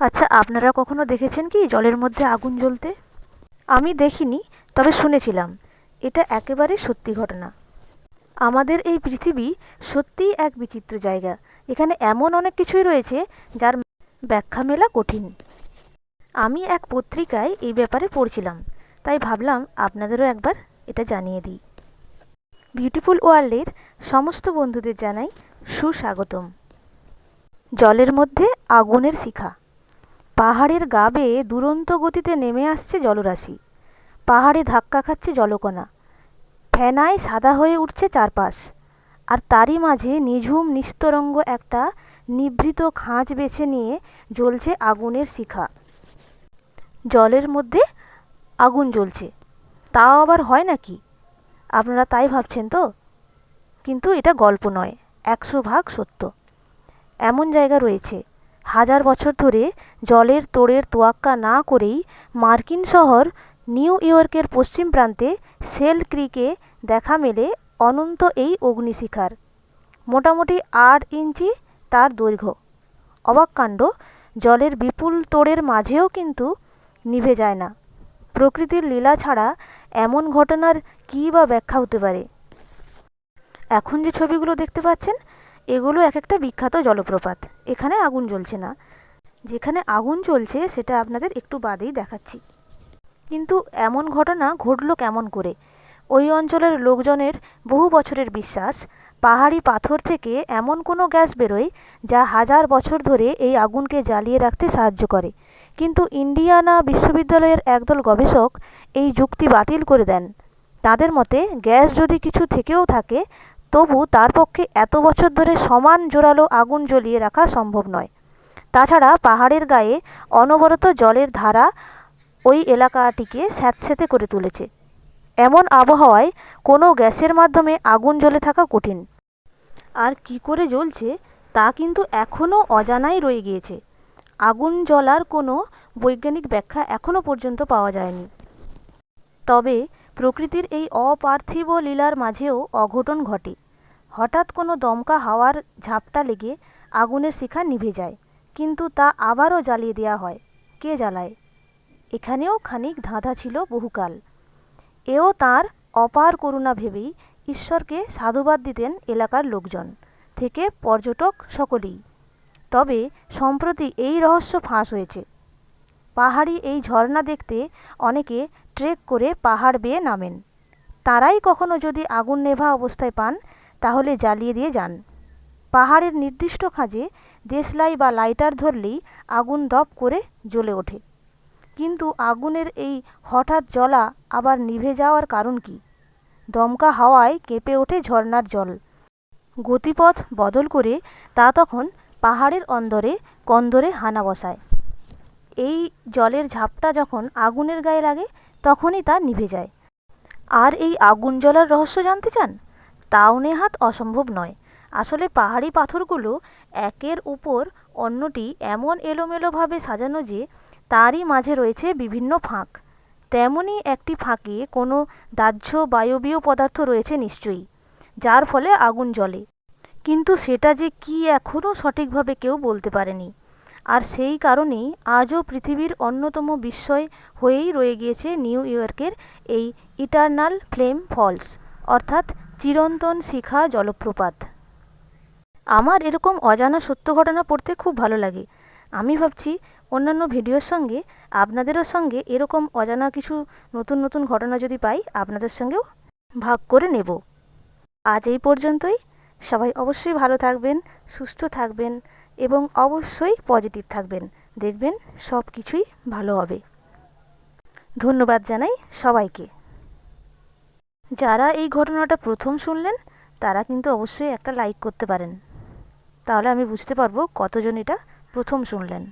আচ্ছা আপনারা কখনো দেখেছেন কি জলের মধ্যে আগুন জ্বলতে? আমি দেখিনি, তবে শুনেছিলাম। এটা একেবারে সত্যি ঘটনা। আমাদের এই পৃথিবী সত্যিই এক বিচিত্র জায়গা। এখানে এমন অনেক কিছুই রয়েছে যার ব্যাখ্যা মেলা কঠিন। আমি এক পত্রিকায় এই ব্যাপারে পড়ছিলাম, তাই ভাবলাম আপনাদেরও একবার এটা জানিয়ে দিই। বিউটিফুল ওয়ার্ল্ডের সমস্ত বন্ধুদের জানাই সুস্বাগতম। জলের মধ্যে আগুনের শিখা। পাহাড়ের গা বেয়ে দুরন্ত গতিতে নেমে আসছে জলরাশি। পাহাড়ে ধাক্কা খাচ্ছে জলকণা। ফেনায় সাদা হয়ে উঠছে চারপাশ। আর তারই মাঝে নিঝুম নিস্তরঙ্গ একটা নিভৃত খাঁজ বেছে নিয়ে জ্বলছে আগুনের শিখা। জলের মধ্যে আগুন জ্বলছে। তাও আবার হয় নাকি? আপনারা তাই ভাবছেন তো? কিন্তু এটা গল্প নয়, একশো ভাগ সত্য। এমন জায়গা রয়েছে হাজার বছর ধরে জলের তোড়ের তোয়াক্কা না করেই মার্কিন শহর নিউ ইয়র্কের পশ্চিম প্রান্তে সেল ক্রিকে দেখা মেলে অনন্ত এই অগ্নিশিখার। মোটামুটি আট ইঞ্চি তার দৈর্ঘ্য। অবাক কাণ্ড, জলের বিপুল তোড়ের মাঝেও কিন্তু নিভে যায় না। প্রকৃতির লীলা ছাড়া এমন ঘটনার কী বা ব্যাখ্যা হতে পারে? এখন যে ছবিগুলো দেখতে পাচ্ছেন এগুলো এক একটা বিখ্যাত জলপ্রপাত। এখানে আগুন জ্বলছে না। যেখানে আগুন জ্বলছে, সেটা আপনাদের একটু বাদেই দেখাচ্ছি। কিন্তু এমন ঘটনা ঘটলো কেমন করে? ওই অঞ্চলের লোকজনের বহু বছরের বিশ্বাস, পাহাড়ি পাথর থেকে এমন কোনো গ্যাস বেরোয়, যা হাজার বছর ধরে এই আগুনকে জ্বালিয়ে রাখতে সাহায্য করে। কিন্তু ইন্ডিয়ানা বিশ্ববিদ্যালয়ের একদল গবেষক এই যুক্তি বাতিল করে দেন। তাদের মতে, গ্যাস যদি কিছু থেকেও থাকে তবু তার পক্ষে এত বছর ধরে সমান জোরালো আগুন জ্বলিয়ে রাখা সম্ভব নয়। তাছাড়া পাহাড়ের গায়ে অনবরত জলের ধারা ওই এলাকাটিকে স্যাঁতসেঁতে করে তুলেছে। এমন আবহাওয়ায় কোনো গ্যাসের মাধ্যমে আগুন জ্বলে থাকা কঠিন। আর কি করে জ্বলছে তা কিন্তু এখনও অজানাই রয়ে গিয়েছে। আগুন জ্বলার কোনো বৈজ্ঞানিক ব্যাখ্যা এখনও পর্যন্ত পাওয়া যায়নি। তবে প্রকৃতির এই অপার্থিব লীলার মাঝেও অঘটন ঘটে। হঠাৎ কোনো দমকা হাওয়ার ঝাপটা লেগে আগুনের শিখা নিভে যায়, কিন্তু তা আবারও জ্বালিয়ে দেওয়া হয়। কে জ্বালায়? এখানেও খানিক ধাঁধা ছিল বহুকাল। এও তার অপার করুণা ভেবেই ঈশ্বরকে সাধুবাদ দিতেন এলাকার লোকজন থেকে পর্যটক সকলেই। তবে সম্প্রতি এই রহস্য ফাঁস হয়েছে। পাহাড়ি এই ঝর্ণা দেখতে অনেকে ট্রেক করে পাহাড় বেয়ে নামেন। তারাই কখনো যদি আগুন নেভা অবস্থায় পান, তাহলে জ্বালিয়ে দিয়ে যান। পাহাড়ের নির্দিষ্ট খাঁজে দেশলাই বা লাইটার ধরলেই আগুন দপ করে জ্বলে ওঠে। কিন্তু আগুনের এই হঠাৎ জ্বলা আবার নিভে যাওয়ার কারণ কি? দমকা হাওয়ায় কেঁপে ওঠে ঝর্ণার জল। গতিপথ বদল করে তা তখন পাহাড়ের অন্দরে, কন্দরে হানা বসায়। এই জলের ঝাপটা যখন আগুনের গায়ে লাগে, তখনই তা নিভে যায়। আর এই আগুন জ্বলার রহস্য জানতে চান? তাও নেহাত অসম্ভব নয়। আসলে পাহাড়ি পাথরগুলো একের উপর অন্যটি এমন এলোমেলোভাবে সাজানো যে, তারই মাঝে রয়েছে বিভিন্ন ফাঁক। তেমনই একটি ফাঁকে কোনো দাহ্য বায়বীয় পদার্থ রয়েছে নিশ্চয়ই, যার ফলে আগুন জ্বলে। কিন্তু সেটা যে কী এখনও সঠিকভাবে কেউ বলতে পারেনি। আর সেই কারণেই আজও পৃথিবীর অন্যতম বিস্ময় হয়েই রয়ে গিয়েছে নিউ ইয়র্কের এই ইটারনাল ফ্লেম ফলস, অর্থাৎ চিরন্তন শিখা জলপ্রপাত। আমার এরকম অজানা সত্য ঘটনা পড়তে খুব ভালো লাগে। আমি ভাবছি অন্যান্য ভিডিওর সঙ্গে আপনাদেরও সঙ্গে এরকম অজানা কিছু নতুন নতুন ঘটনা যদি পাই, আপনাদের সঙ্গেও ভাগ করে নেব। আজ এই পর্যন্তই। সবাই অবশ্যই ভালো থাকবেন, সুস্থ থাকবেন। এবং অবশ্যই পজিটিভ থাকবেন। দেখবেন সব কিছুই ভালো হবে। ধন্যবাদ জানাই সবাইকে। যারা এই ঘটনাটা প্রথম শুনলেন, তারা কিন্তু অবশ্যই একটা লাইক করতে পারেন। তাহলে আমি বুঝতে পারব কতজন এটা প্রথম শুনলেন।